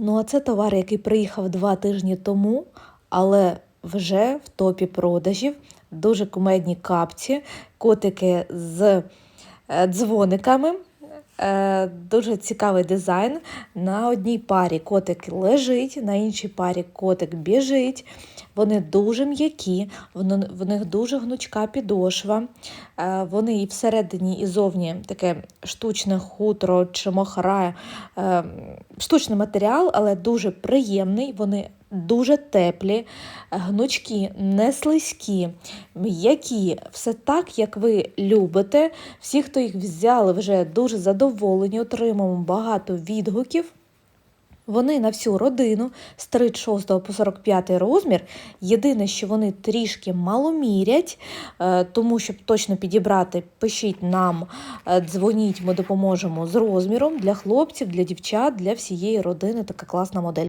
Ну, а це товар, який приїхав два тижні тому, але вже в топі продажів. Дуже кумедні капці, котики з е, дзвониками. Е, Дуже цікавий дизайн. На одній парі котик лежить, на іншій парі котик біжить. Вони дуже м'які, в них дуже гнучка підошва. Е, Вони і всередині, і зовні таке штучне хутро чи мохра, е, штучний матеріал, але дуже приємний. Вони дуже теплі, гнучкі, не слизькі, м'які. Все так, як ви любите. Всі, хто їх взяли, вже дуже задоволені, отримуємо багато відгуків. Вони на всю родину з 36 по 45 розмір. Єдине, що вони трішки маломірять, е, тому щоб точно підібрати, пишіть нам, е, дзвоніть, ми допоможемо з розміром для хлопців, для дівчат, для всієї родини. Така класна модель.